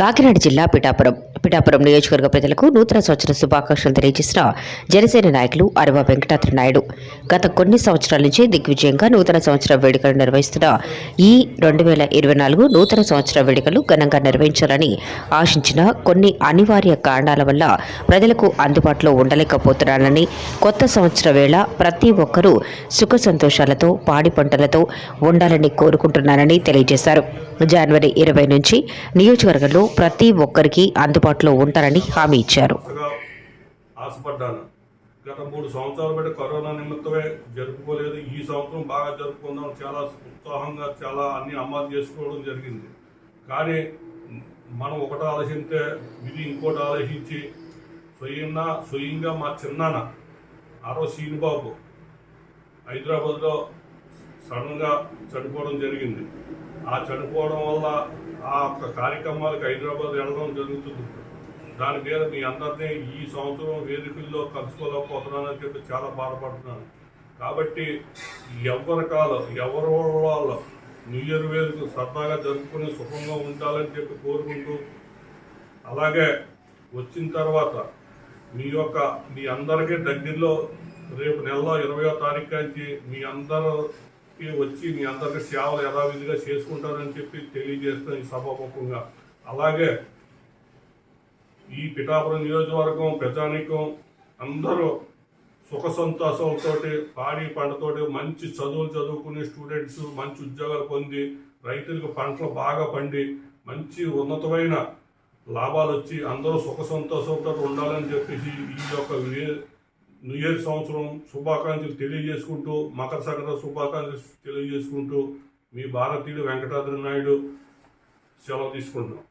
కాకినాడ జిల్లా పిఠాపురం. పిఠాపురం నియోజకవర్గ ప్రజలకు నూతన సంవత్సర శుభాకాంక్షలు తెలియజేసిన జనసేన నాయకులు అరవ వెంకటాద్రి నాయుడు. గత కొన్ని సంవత్సరాల నుంచి దిగ్విజయంగా నూతన సంవత్సర వేడుకలు నిర్వహిస్తున్న ఈ రెండు వేల ఇరవై నాలుగు నూతన సంవత్సర వేడుకలు ఘనంగా నిర్వహించాలని ఆశించిన కొన్ని అనివార్య కారణాల వల్ల ప్రజలకు అందుబాటులో ఉండలేకపోతున్నానని కొత్త సంవత్సర వేళ ప్రతి ఒక్కరూ సుఖ సంతోషాలతో పాడి పంటలతో ఉండాలని కోరుకుంటున్నానని తెలియజేశారు. జనవరి ఇరవై నుంచి నియోజకవర్గంలో ప్రతి ఒక్కరికి అందుబాటులో ఉంటారని హామీ ఇచ్చారు. ఆశపడ్డాను. గత మూడు సంవత్సరాల బట్టి కరోనా నిమిత్తమే జరుపుకోలేదు. ఈ సంవత్సరం బాగా జరుపుకుందాం. చాలా ఉత్సాహంగా చాలా అన్ని అమలు చేసుకోవడం జరిగింది. కానీ మనం ఒకటి ఆలోచిస్తే ఇది ఇంకోటి ఆలోచించి స్వయంగా స్వయంగా మా చిన్నాన్న ఆరో శ్రీనిబాబు హైదరాబాద్లో సడన్గా చనిపోవడం జరిగింది. ఆ చనిపోవడం వల్ల ఆ యొక్క కార్యక్రమాలకు హైదరాబాద్ వెళ్ళడం జరుగుతుంది. దాని మీద మీ అందరినీ ఈ సంవత్సరం వేదికల్లో కలుసుకోలేకపోతున్నానని చెప్పి చాలా బాధపడుతున్నాను. కాబట్టి ఎవరి కాలం ఎవరి వాళ్ళు న్యూ ఇయర్ వేదిక సరదాగా జరుపుకుని సుఖంగా ఉండాలని చెప్పి కోరుకుంటూ అలాగే వచ్చిన తర్వాత మీ యొక్క మీ అందరికీ దగ్గరలో రేపు నెలలో ఇరవయో తారీఖు నుంచి మీ అందరూ వచ్చి మీ అందరికీ సేవలు యథావిధిగా చేసుకుంటారని చెప్పి తెలియజేస్తాను ఈ సభాముఖంగా. అలాగే ఈ పిఠాపురం నియోజకవర్గం ప్రజానీకం అందరూ సుఖ సంతోషంతో పాడి పంటతోటి మంచి చదువులు చదువుకునే స్టూడెంట్స్ మంచి ఉద్యోగాలు పొంది రైతులకు పంటలు బాగా పండి మంచి ఉన్నతమైన లాభాలు వచ్చి అందరూ సుఖ సంతోషంతో ఉండాలని చెప్పేసి ఈ యొక్క న్యూ ఇయర్ సంవత్సరం శుభాకాంక్షలు తెలియజేసుకుంటూ మకర సంక్రాంతి శుభాకాంక్షలు తెలియజేసుకుంటూ మీ భారతీయుడు వెంకటాద్రి నాయుడు సెలవు తీసుకుంటున్నాం.